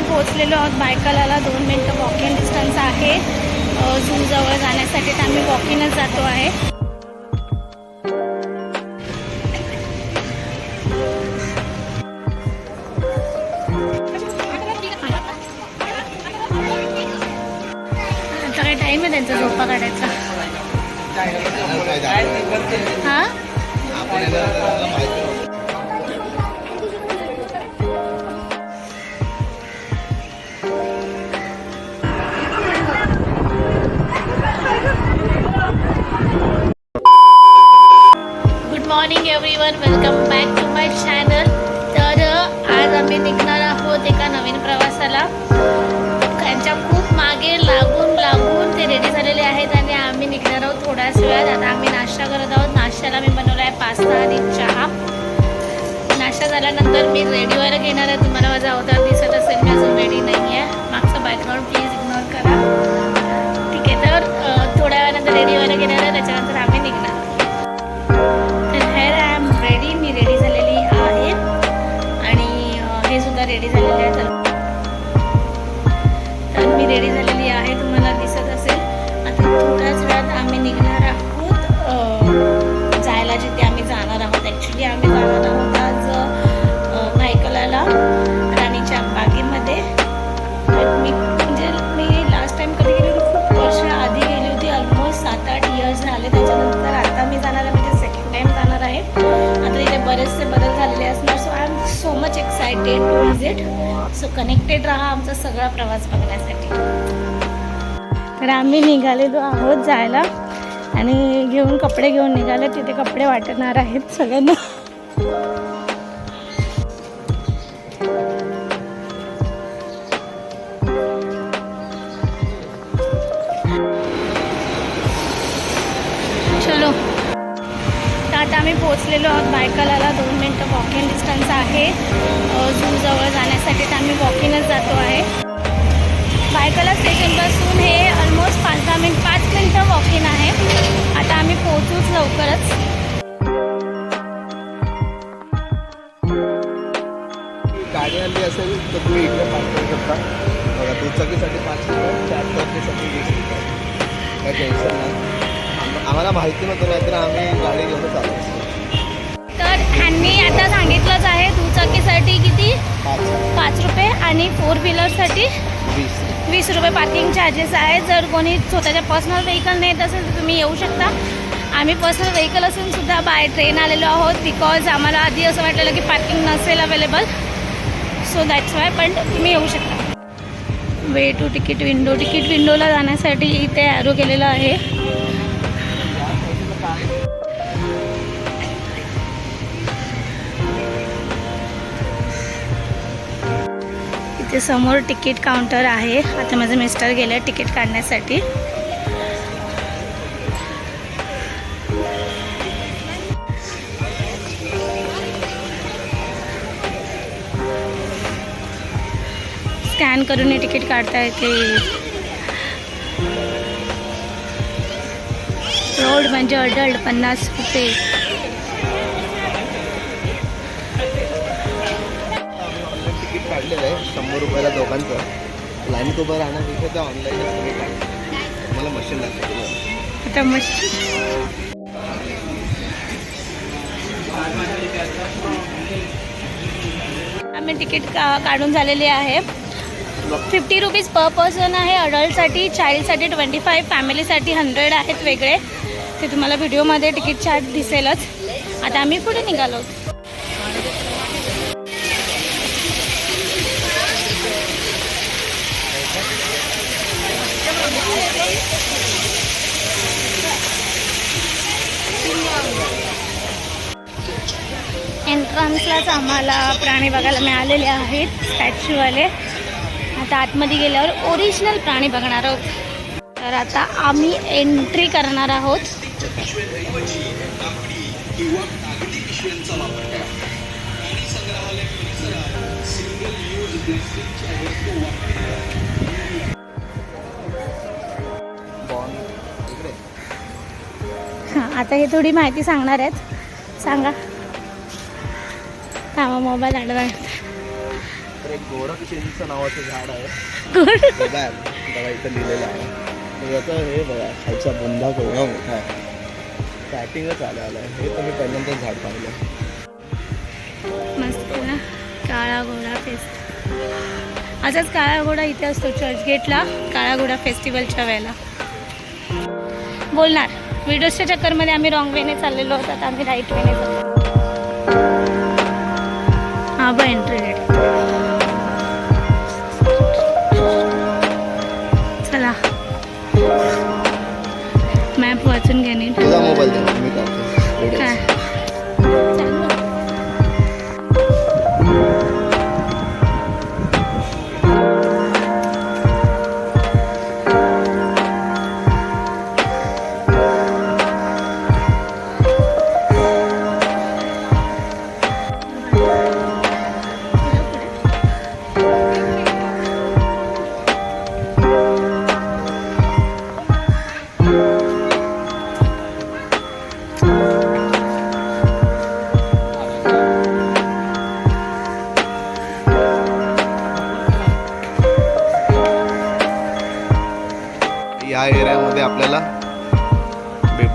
आम्ही पोहोचलेलो आहोत बायकलाला दोन मिनटं वॉकिंग डिस्टन्स आहे. झूजवळ जाण्यासाठी तर आम्ही वॉकिंगच जातो आहे. आता काही टाईम आहे त्यांचा झोपा काढायचा? हा? थोड्याच वेळात आता आम्ही नाश्ता करत आहोत. नाश्त्याला मी बनवला आहे पास्ता आणि चहा. नाश्ता झाल्यानंतर मी रेडिओवर घेणार आहे. तुम्हाला माझा अवतार get to visit so connected राहा आमचा सगळा प्रवास बघण्यासाठी. तर आम्ही निघालेलो आहोत जायला आणि घेऊन कपडे घेऊन निघाले. तिथे कपडे वाटणार आहेत सगळ्यांना. आता आम्ही पोहोचलेलो आहोत बायकालाला दोन मिनटं वॉकिंग डिस्टन्स आहे. झूजवळ जाण्यासाठी तर आम्ही वॉकिंगच जातो आहे. बायकाला स्टेशनपासून हे ऑलमोस्ट पाच दहा मिनिट पाच मिनटं वॉकिंग आहे. आता आम्ही पोहोचूच लवकरच. गाडी आणली असेल तर तुम्ही इकडे पार्क करू शकता. बघा दुचाकीसाठी पाच रुपये चार चाकीसाठी वीस रुपये काय टेन्शन नाही. आम्हाला माहिती नव्हतं नाहीतर आम्ही गाडी घेऊनच आलो तर ह्यांनी आता सांगितलंच आहे दुचाकीसाठी किती? पाच. रुपये आणि फोर व्हीलरसाठी वीस. वीस रुपये पार्किंग चार्जेस आहे जर कोणी स्वतःच्या पर्सनल व्हेकल नेत असेल तर तुम्ही येऊ शकता. आम्ही पर्सनल व्हेकल असून सुद्धा बाय ट्रेन आलेलो आहोत बिकॉज आम्हाला आधी असं वाटलेलं की पार्किंग नसेल अवेलेबल सो दॅट्स वाय पण तुम्ही येऊ शकता. Way to ticket window ticket विंडोला जाण्यासाठी इथे ॲरो केलेलं आहे. इथे समोर तिकीट काउंटर आहे. आता माझे मिस्टर गेले तिकीट काढण्यासाठी. स्कॅन करून हे तिकीट काढता येते. रोड म्हणजे अडल्ट पन्नास रुपये. शंभर रुपयाला दोघांचं. लाईन उभं राहण्यापेक्षा ते ऑनलाईन मला मशीन लागतं आता आम्ही तिकीट का काढून झालेली आहे. फिफ्टी रुपीज पर पर्सन आहे अडल्टसाठी चाइल्डसाठी ट्वेंटी फाईव्ह फॅमिलीसाठी हंड्रेड आहेत वेगळे. ते तुम्हाला व्हिडिओमध्ये तिकीट चार्ज दिसेलच. आता आम्ही पुढे निघालो. एंट्रन्सलाच आम्हाला प्राणी बघायला मिळालेले आहेत स्टॅच्यूवाले आता आतमध्ये गेल्यावर ओरिजिनल प्राणी बघणार आहोत. तर आता आम्ही एंट्री करणार आहोत. बॉन आता हे थोडी माहिती सांगणार आहेत. सांगा. थांबा मोबाईल चिंच नावाचं झाड आहे. गुड बघा बघा इथं लिहिलेलं आहे. तर याचं हे बघा खालचा बुंदा केवढा मोठा आहे. स्टार्टिंगच आलं आलं आहे. हे तुम्ही पहिल्यांदाच झाड पाहिलं. मस्त ना? काळा घोडा फेस्ट असाच काळा घोडा इथे असतो चर्चगेटला काळा घोडा फेस्टिवलच्या वेळेला. बोलणार. व्हिडिओच्या चक्करमध्ये आम्ही रॉंग वेने चाललेलो होतो आता आम्ही राईट वेने चाललो हा बाय एंट्री गेट चला. मॅप वाचून घेणे तुझा मोबाईल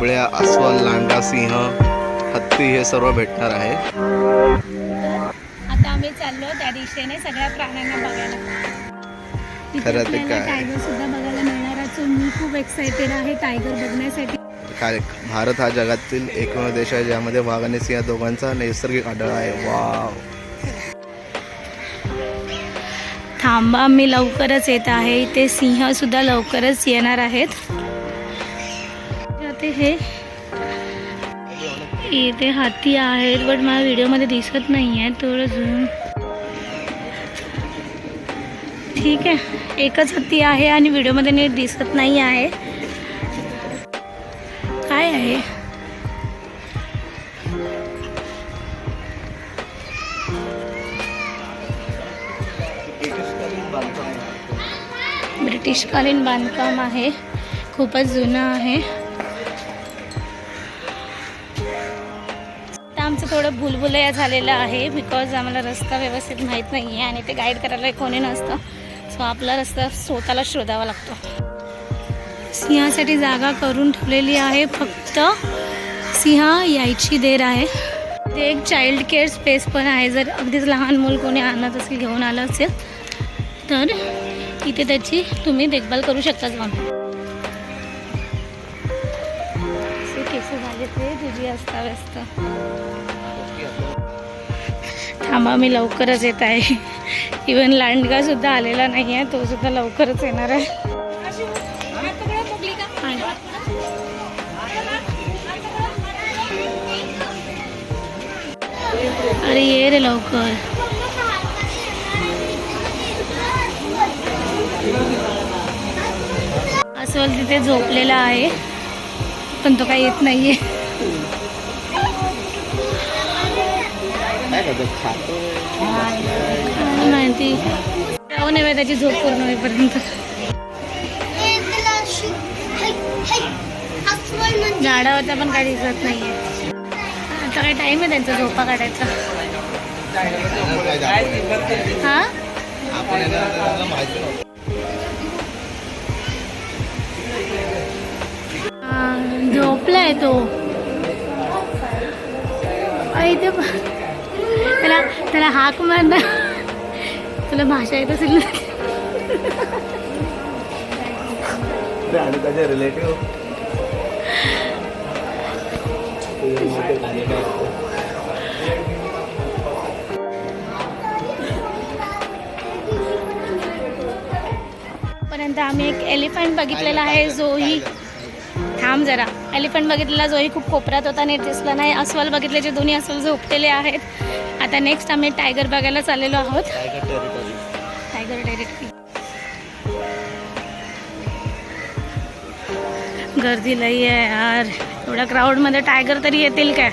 बिबळ्या अस्वल लांडा सिंह हत्ती हे सर्व भेटणार आहे. आता आम्ही चाललो त्या दिशेने सगळ्या प्राण्यांना बघायला. खरं ते काय? टायगर सुद्धा बघायला मिळणार आहे. So मी खूप एक्साइटेड आहे टायगर बघण्यासाठी. काय भारत हा जगातील एकमेव देश आहे ज्यामध्ये वाघ आणि सिंह दोघांचा नैसर्गिक आढळ आहे. वाव. थांबा मी लवकरच येत आहे. इथे सिंह सुद्धा लवकरच येणार आहेत. होते हे. इथे हाती आहेत बट मला व्हिडिओमध्ये दिसत नाही आहे थोडं झूम ठीक आहे एकच हत्ती आहे आणि व्हिडिओमध्ये नीट दिसत नाही आहे. काय आहे? ब्रिटिशकालीन बांधकाम आहे. खूपच जुनं आहे. आमचं थोडं भुलभुलया झालेलं आहे बिकॉज आम्हाला रस्ता व्यवस्थित माहीत नाही आहे आणि ते गाईड करायला कोणी नसतं. सो आपला रस्ता स्वतःला शोधावा लागतो. सिंहासाठी जागा करून ठेवलेली आहे. फक्त सिंह यायची देर आहे. ते एक चाइल्ड केअर स्पेस पण आहे. जर अगदीच लहान मूल कोणी आणत असेल घेऊन आलं असेल तर इथे त्याची तुम्ही देखभाल करू शकता जाऊन हे झाले ते तुझी अस्ताव्यस्त. थांबा मी लवकरच येत आहे. इवन लांडगा सुद्धा आलेला नाही आहे तो सुद्धा लवकरच येणार आहे. अरे ये रे लवकर. अस्वल तिथे झोपलेला आहे पण तो काही येत नाहीये. माहिती जाऊ नये त्याची झोप पूर्ण होईपर्यंत झाडावरचा पण काही दिसत नाहीये आता काय टाइम आहे त्यांचा झोपा काढायचा हा झोपलाय तो. इथे त्याला त्याला हाक मार ना तुला भाषा येत असेल ना? रिलेटिव्ह पर्यंत आम्ही एक एलिफंट बघितलेला आहे जोही थांब जरा. एलिफंट बघितलेला जोही खूप कोपऱ्यात होता नीट दिसला नाही. अस्वल बघितले जे दोन्ही अस्वल झोपलेले आहेत. आता नेक्स्ट आम्ही टायगर बघायला चाललेलो आहोत. टायगर टेरिटरी गर्दी लई आहे यार. एवढ्या क्राऊडमध्ये टायगर तरी येतील काय?